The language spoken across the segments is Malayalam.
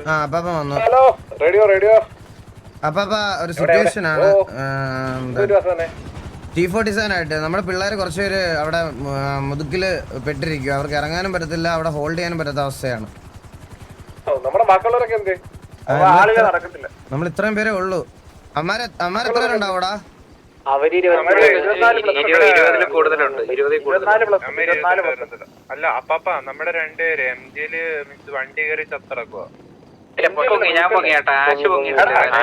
ആ അപ്പാപ്പ വന്നു. Hello radio radio. അപ്പ ഒരു സിറ്റുവേഷൻ ആണ്. ടി ഫോർട്ടി സെവൻ ആയിട്ട് നമ്മുടെ പിള്ളേർ കുറച്ച് പേര് അവിടെ ആ, മുതുക്കിൽ പെട്ടിരിക്കും അവർക്ക് ഇറങ്ങാനും പറ്റത്തില്ല അവിടെ ഹോൾഡ് ചെയ്യാനും പറ്റാത്ത അവസ്ഥയാണ്. നമ്മൾ ഇത്രയും പേരേ ഉള്ളൂ. അമ്മാരെ അമ്മാരെ എത്ര പേരുണ്ടാവും അവിടെ? അവർ അല്ല അപ്പാപ്പ നമ്മുടെ രണ്ടുപേര് എം ജിയിൽ വണ്ടി കയറി ചത്തിറക്കുക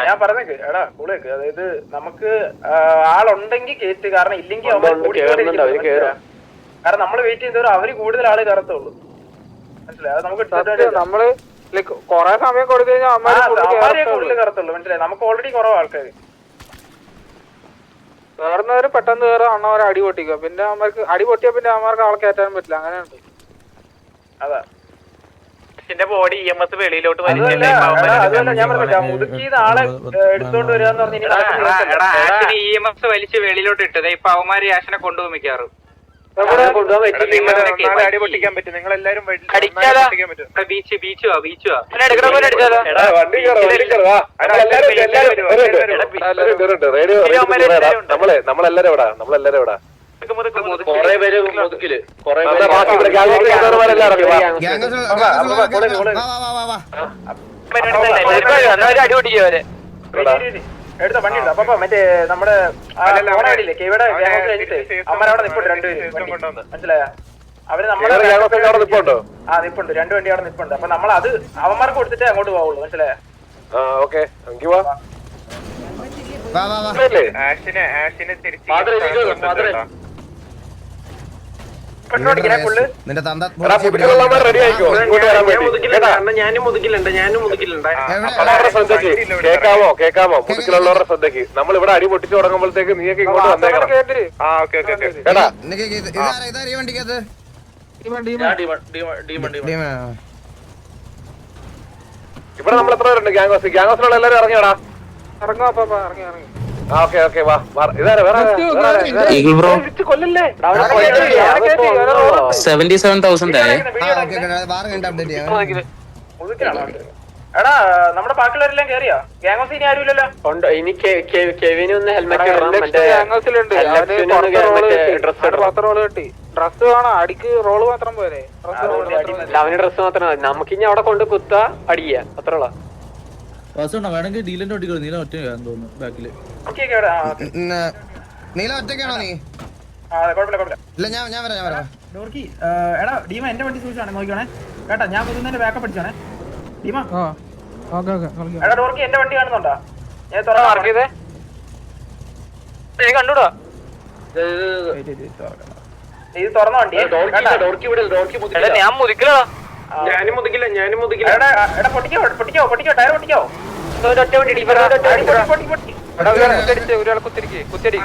ഞാൻ പറഞ്ഞേക്ക് എടാ കൂളേക്ക് അതായത് നമുക്ക് ആളുണ്ടെങ്കിൽ കേറ്റ്. കാരണം ഇല്ലെങ്കിൽ? കാരണം നമ്മൾ വെയിറ്റ് ചെയ്തവരും അവർ കൂടുതൽ ആൾ കയറത്തുള്ളൂ. മനസ്സിലായി? അത് നമുക്ക്. നമ്മൾ കൊറേ സമയം കൊടുത്തു കഴിഞ്ഞാൽ ആ, അമ്മാര് അവന്മാരെ കൂടുതൽ കയറത്തുള്ളൂ. മനസ്സിലായി? നമുക്ക് ഓൾറെഡി കുറവ് ആൾക്കാർ കയറുന്നവര് പെട്ടെന്ന് കയറും അണ്ണവരെ അടി പൊട്ടിക്കുക. പിന്നെ അവന്മാർക്ക് അടി പൊട്ടിയാൽ പിന്നെ അവന്മാർക്ക് ആൾ കയറ്റാൻ പറ്റില്ല. അങ്ങനെയുണ്ട്. അതാ. എന്റെ ബോഡി ഇ എം എസ് വെളിയിലോട്ട് വലിച്ചു ഇ എം എസ് വലിച്ച് വെളിയിലോട്ട് ഇട്ടത്. ഇപ്പൊ അവന്മാര് ആശനെ കൊണ്ടുപോകും മിക്കാറും ബീച്ച്. നമ്മളെ നമ്മളെല്ലാരും എവിടാ? നമ്മളെല്ലാരും എവിടാ? കൊറേ പേര് മുതുക്കിൽ കൊറേ അതാ ബാക്കി ഇവിടെ ഗ്യാങ് ചെയ്യുന്നവരെല്ലാം ഇറങ്ങി വാ. Gang of- വാ, വാ, വാ, gang of- കോളേജ്, കോളേജ്. വാ, വാ, വാ, വാ, വാ. അടി പൊട്ടിക്കുക അവർ. എടുത്ത വണ്ടി ഉണ്ട് അപ്പൊ മറ്റേ നമ്മുടെ അവിടെ- ഇവിടെ കഴിഞ്ഞിട്ട് safe zone അമ്മ അവിടെ നിൽപ്പുണ്ട് രണ്ടുപേര്. മനസ്സിലായ? അവർ നമ്മുടെ നിൽപ്പുണ്ടോ ആ നിപ്പുണ്ട്. രണ്ടു വണ്ടി അവിടെ നിപ്പുണ്ട്. അപ്പൊ നമ്മൾ അത് അവന്മാർക്ക് കൊടുത്തിട്ടേ അങ്ങോട്ട് പോവുള്ളൂ. മനസ്സിലായ? ഓക്കെ. തിരിച്ച് കേട്ടാ? ഞാനും മുതുക്കിലുണ്ട് ഞാനും മുതുക്കിലുണ്ട് കേക്കാമോ കേക്കാമോ മുതുക്കിലുള്ളവരുടെ ശ്രദ്ധയ്ക്ക് നമ്മൾ ഇവിടെ അടി പൊട്ടിച്ചു തുടങ്ങുമ്പോഴത്തേക്ക് നീയൊക്കെ ഇങ്ങോട്ട് വന്നേക്കണം. ആ ഓക്കെ ഓക്കെ ഓക്കെ. കേട്ടാ? നിനക്ക് ഇത് ഇതാരാ? ഇതാരാ ഈ വണ്ടിക്കകത്ത്? ഡീമ. ഇവിടെ നമ്മൾ എത്ര പേരുണ്ട് ഗ്യാങ് ഹൗസ് ഗ്യാങ് ഹൗസിലുള്ള എല്ലാവരും ഇറങ്ങിയടാ? ഇറങ്ങോ അപ്പൊ ഇറങ്ങി ഇറങ്ങി. ഓക്കെ ഓക്കെ വാ. ഇതാരാ വേറെ? ഈഗിൾ ബ്രോ കൊല്ലല്ലേ? സെവന്റി സെവൻ തൗസൻഡ് ആയേ. എടാ നമ്മുടെ ബാക്കിയുള്ളവരെല്ലാം കേറിയോ? ഗ്യാങ് ഹൗസ് ഇനി ആരും ഇല്ലല്ലോ. ഉണ്ട്. ഇനി കെവിന് ഒന്ന് ഹെൽമെറ്റ് ഡ്രസ് ഇടണം പത്ത് റോൾ കിട്ടി. ഡ്രസ് വേണം അടിക്ക് റോൾ മാത്രം പോരെ. അവന് ഡ്രസ് മാത്രം നമുക്കിനി നമുക്ക് ഇനി അവിടെ കൊണ്ട് കുത്ത അടിയ അത്ര വാസുണ്ടോ വേണമെങ്കിൽ വണ്ടി ഒട്ടിക്കോ നീല ഒറ്റ തോന്നുന്നു ബാക്കിൽ നീല ഒറ്റയ്ക്കാണോ നീ ഇല്ല ഞാൻ ഞാൻ വരാം ഞാൻ വരാം ഡോർക്കി എടാ ഡീമ എന്റെ വണ്ടി സൂക്ഷിച്ചാണ് നോക്കിക്കോണേ കേട്ടാ ഞാൻ പുതുന്നതിന്റെ ബാക്കപ്പ് അടിച്ചാണേ ഡീമ ആ ഓക്കെ ഓക്കെ കളിക്കാം എടാ ഡോർക്കി എന്റെ വണ്ടി കാണുന്നുണ്ടോ ഞാൻ തുറന്ന് കണ്ടുടാ ഇത് തുറന്ന വണ്ടി ഞാൻ മുതിക്കലോ ഞാനും മുതിക്കില്ല ഞാനും മുതിക്കില്ല എടാ എടാ പൊട്ടിക്കോ പൊട്ടിക്കോ പൊട്ടിക്കോ ടയർ പൊട്ടിക്കോ ഒറ്റ പൊട്ടി, പൊട്ടി, പൊട്ടി. ഒരാളെ കുത്തിരിക്ക് കുത്തിരി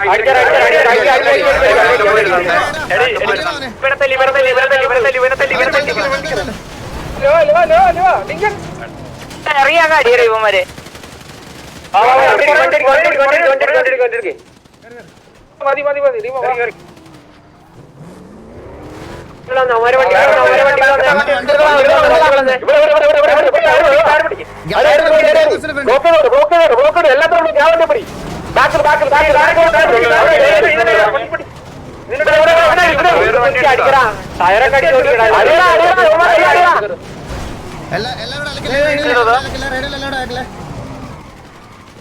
അറിയാൻ കാടിയറ ഇവന്മാരെ മതി മതി മതി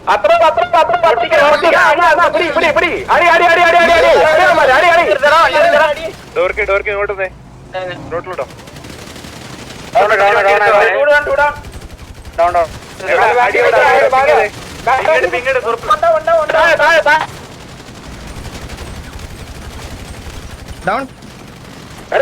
അത്ര അത്ര അത്ര പട്ടിക്ക് അടി അടി, അടി, പിടി, പിടി, പിടി. അടി, അടി, അടി, അടി, അടി, അടി. അടി, അടി, അടി, അടി. ഡോർക്ക് ഡോർക്ക് ഇങ്ങോട്ട്. റോട്ടിലോട്ടോ. എടാ.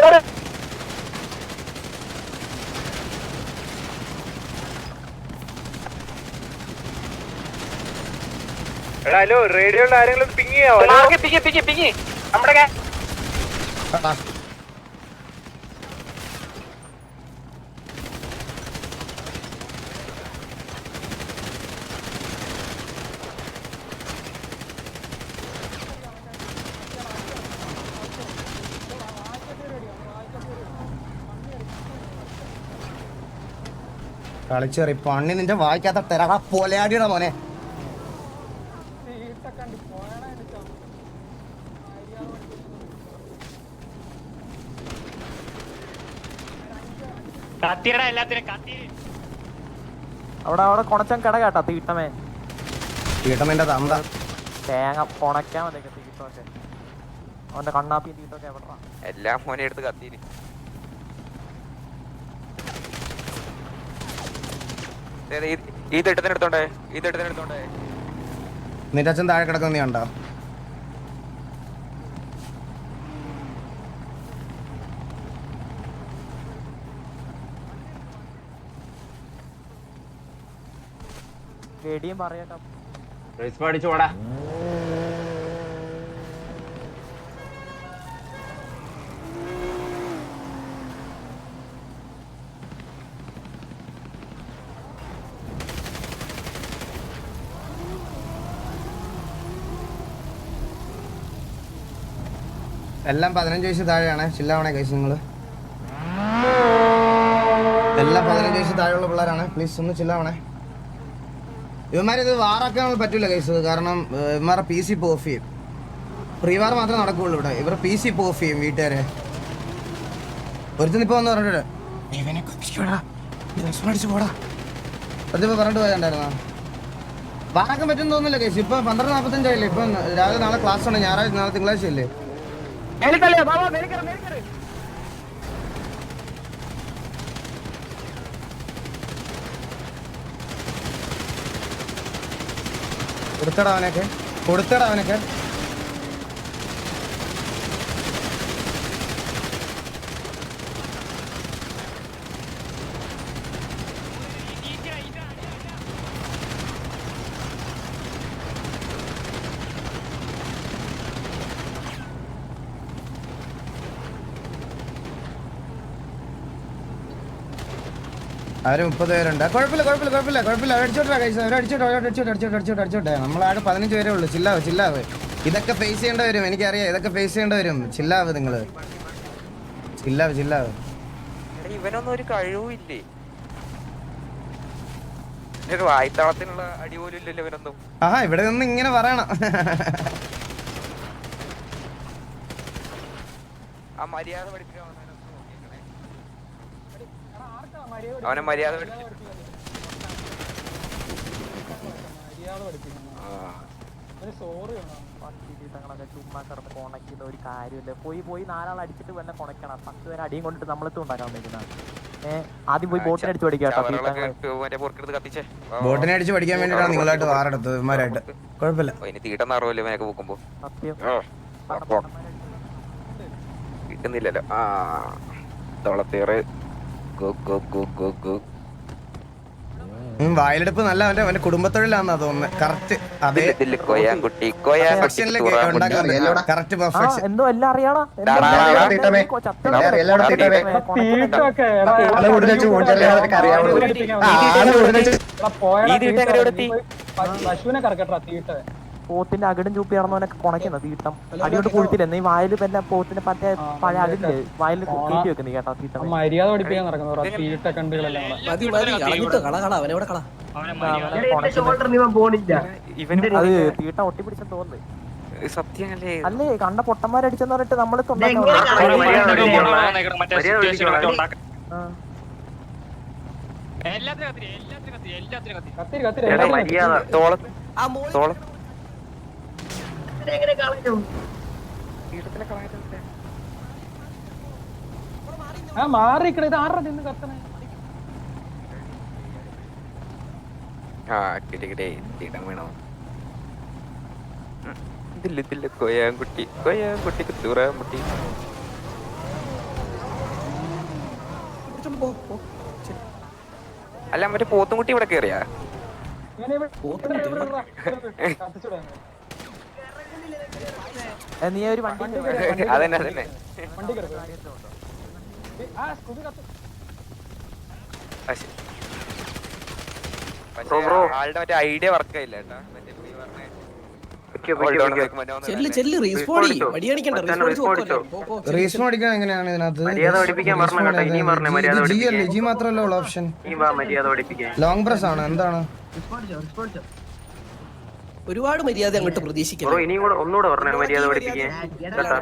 എടാ ഹലോ റേഡിയോയിൽ ആരെങ്കിലും പിങ് ചെയ്യാവോ ഹലോ? പിങ്ങി പിങ്ങി പിങ്ങി. നമ്മുടെ കളിച്ചേറി പണ്ണി നിന്റെ വായിക്കാത്ത തെരടാ പൊലയാടിയുടെ മോനെ. കത്തിരടാ എല്ലാത്തിനും കത്തി. അവിടെ അവിടെ കൊണച്ചൻ കട കേട്ടാ തീട്ടമേ. തീട്ടമേന്റെ തന്ത. തേങ്ങ കൊണക്കാൻ മതി തീട്ടമൊക്കെ. അവന്റെ കണ്ണാപ്പി തീട്ടൊക്കെ എവിടാ എല്ലാം ഫോനെ എടുത്ത് കത്തിരി ഈ തെട്ടത്തിനെടുത്തോണ്ടേ ഈ തെട്ടത്തിനെടുത്തോണ്ടേ. നിന്റെ അച്ഛൻ താഴെ കിടക്കുന്ന നീ ഉണ്ടോ വെടിയും പറയട്ടോ. എല്ലാം പതിനഞ്ച് വയസ്സ് താഴെയാണ്. ചില്ലാവണേ കൈസ് നിങ്ങൾ എല്ലാം പതിനഞ്ച് വയസ്സ് താഴെയുള്ള പിള്ളേരാണ്. പ്ലീസ് ഒന്ന് ചില്ലാവണേ. ഇവന്മാരിത് വാറാക്കാൻ പറ്റൂല കേസ് കാരണം ഇവന്മാരെ പി സി ഓഫ് ചെയ്യും. പ്രീവാർ മാത്രമേ നടക്കുകയുള്ളൂ ഇവിടെ. ഇവർ പി സി ഓഫ് ചെയ്യും വീട്ടുകാരെ. വന്ന് പറഞ്ഞിട്ട് പോയണ്ടായിരുന്നോ വാറാക്കാൻ പറ്റും തോന്നുന്നില്ല കേസ് ഇപ്പൊ പന്ത്രണ്ട് നാൽപ്പത്തഞ്ചായില്ലേ ഇപ്പൊ രാവിലെ നാളെ ക്ലാസ് ആണ്. ഞായറാഴ്ച നാളെ തിങ്കളാഴ്ച അല്ലേ കൊടുത്തടാ അവനൊക്കെ. കൊടുത്തടാ അവനൊക്കെ. അവർ മുപ്പത് പേരുണ്ട്. കുഴപ്പമില്ല കുഴപ്പമില്ല കുഴപ്പമില്ല കുഴപ്പമില്ല. അടിച്ചോട്ടാ കഴിച്ചു അവർ അടിച്ചോട്ടെ അടിച്ചോട്ടെ അടിച്ചോട്ടെ അടിച്ചോട്ടെ അടിച്ചോട്ടെ. നമ്മളാകെ പതിനഞ്ച് പേരേ ഉള്ളൂ. ചില്ലാവ് ചില്ലാവ്. ഇതൊക്കെ ഫേസ് ചെയ്യേണ്ടി വരും. എനിക്കറിയാം. ഇതൊക്കെ ഫേസ് ചെയ്യേണ്ടി വരും. ചില്ലാവ് നിങ്ങൾ. ചില്ലാവ് ചില്ലാവ്. ഇവനൊന്നും ഒരു കഴിവില്ലേ ഒരു വായ്ത്താളത്തിനുള്ള അടി പോലും ഇല്ലല്ലോ ഇവനൊന്നും. ആഹാ ഇവിടെ നിന്ന് ഇങ്ങനെ പറയണം. ആ മര്യാദ പഠിപ്പിക്കാൻ. അവനെ മര്യാദ ചുമ്മാ കിടന്ന് ചെയ്ത ഒരു കാര്യമില്ല. പോയി പോയി നാലാൾ അടിച്ചിട്ട് വല്ല കൊണക്കണം പത്ത് പേര് അടിയും കൊണ്ടിട്ട് നമ്മളെത്തും ഉണ്ടാക്കാൻ ആദ്യം പോയി ബോട്ടിനെ അടിച്ച് പഠിക്കാം. ബോട്ടിനെ അടിച്ച് പഠിക്കാൻ വേണ്ടിയിട്ടാണ് നിങ്ങളായിട്ട് വാറെടുത്തത് ഇവന്മാരായിട്ട് കുഴപ്പമില്ല. തീട്ടം ഇവനൊക്കെ പൂക്കുമ്പോ? കിട്ടുന്നില്ലല്ലോ. ആ തോളത്തേറ് വായിലെടുപ്പ് നല്ല അവന്റെ അവന്റെ കുടുംബത്തൊഴിലാന്നാ തോന്നുന്നത് കറക്റ്റ് അതേ കൊയാൻകുട്ടി കറക്റ്റ് പെർഫെക്ഷൻ എന്തോ എല്ലാം അറിയാടാ പോത്തിന്റെ അകിടും ചൂപ്പി നടന്നവനൊക്കെ കൊണക്കുന്നത് തീട്ടം അടിയോട്ട് കൊഴുത്തില്ല നീ വായിൽ പിന്നെ പോത്തിന്റെ പറ്റേ പഴയ അകിടില്ലേ? വായിൽ കയറ്റി വെക്കുന്നു കേട്ടോ തീട്ടം മര്യാദ പഠിപ്പിക്കാൻ നടക്കുന്നു തീട്ട കണ്ടുകളെല്ലാം ഇവന് അത് തീട്ടം ഒട്ടിപ്പിടിച്ചെന്ന് തോന്നുന്നു. സത്യമല്ലേ അല്ലേ കണ്ട പൊട്ടന്മാരടിച്ചെന്ന് പറഞ്ഞിട്ട് നമ്മൾ കത്തിരി കത്തിരി എടാ, മര്യാദ എങ്ങനെ തോള ആ മാറി ഇത് ആരുടെ നിന്ന് കത്തണേ? ആ കിട്ടി കിട്ടി തീട്ടം വീണോ? ഉം. ഇതില്ല ഇതില്ല കൊയാൻകുട്ടി. കൊയാൻകുട്ടി കുത്തൂറാൻകുട്ടി അല്ല മറ്റേ പോത്തുംകുട്ടി ഇവിടെ കേറിയാ. നീ ഒരു വണ്ടി അതന്നെ അതന്നെ. ആളുടെ മറ്റേ ഐഡിയ വർക്ക് ആയില്ല കേട്ടാ. മറ്റേ എങ്ങനെയാണ് ഇതിനകത്ത്? ജി മാത്രമല്ലേ ഉള്ള ഓപ്ഷൻ ലോങ് പ്രസ് ആണ്. എന്താണ്? ഒരുപാട് മര്യാദ അങ്ങോട്ട് പ്രതീക്ഷിക്കണം ഇനിയും കൂടെ ഒന്നുകൂടെ പറഞ്ഞേ മര്യാദ പഠിപ്പിക്കാൻ കേട്ടാ.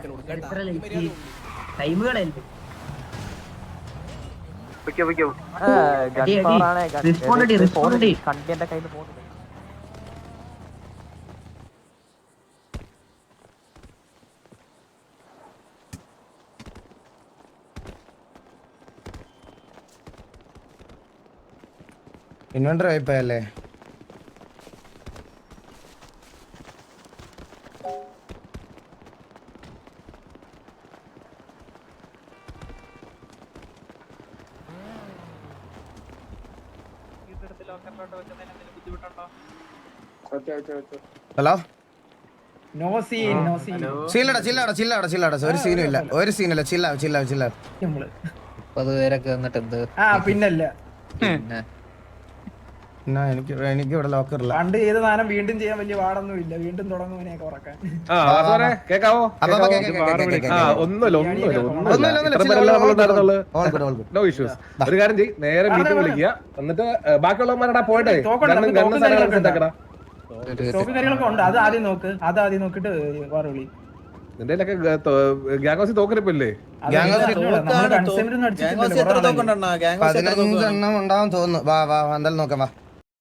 പൊയ്ക്കോ പൊയ്ക്കോ കണ്ടി എന്റെ കയ്യിൽ പോകുന്നില്ല inverter വായ്പയല്ലേ hello? No scene no scene ചില്ലട ചില്ലട ചില്ലട ചില്ലട ഒരു സീനും ഇല്ല. ഒരു സീനല്ല ചില്ല ചില്ല ചില്ല. നമ്മൾ. മുപ്പത് പേരൊക്കെ വന്നിട്ട് എന്ത് ആ പിന്നല്ല. പിന്നെ? എന്നാ എനിക്ക് എനിക്ക് ഇവിടെ ലോക്കറില്ല പണ്ട് ചെയ്ത സാധനം വീണ്ടും ചെയ്യാൻ വലിയ പാടൊന്നും ഇല്ല വീണ്ടും തുടങ്ങുവിനെയൊക്കെ ഉറക്കാൻ. കേക്കാവോ. ഒന്നുമില്ല ഒന്നുമില്ല ഒന്നുമില്ല. നോ ഇഷ്യൂസ് ഒരു കാര്യം ചെയ്യ്. നേരെ മീറ്റിംഗ് വിളിക്കുക. എന്നിട്ട് ബാക്കിയുള്ളവന്മാരുടെ പോയിട്ടെ ഗണ്ണും ഗണ്ണും സെറ്റാക്കടാ കാര്യങ്ങളൊക്കെ ഉണ്ട്. അത് ആദ്യം നോക്ക്. അത് ആദ്യം നോക്കിട്ട് വേറെ വിളി. പതിനഞ്ചെണ്ണം ഉണ്ടാവും തോന്നുന്നു. വാ വാ വാ, എന്തായാലും നോക്കാം വാ.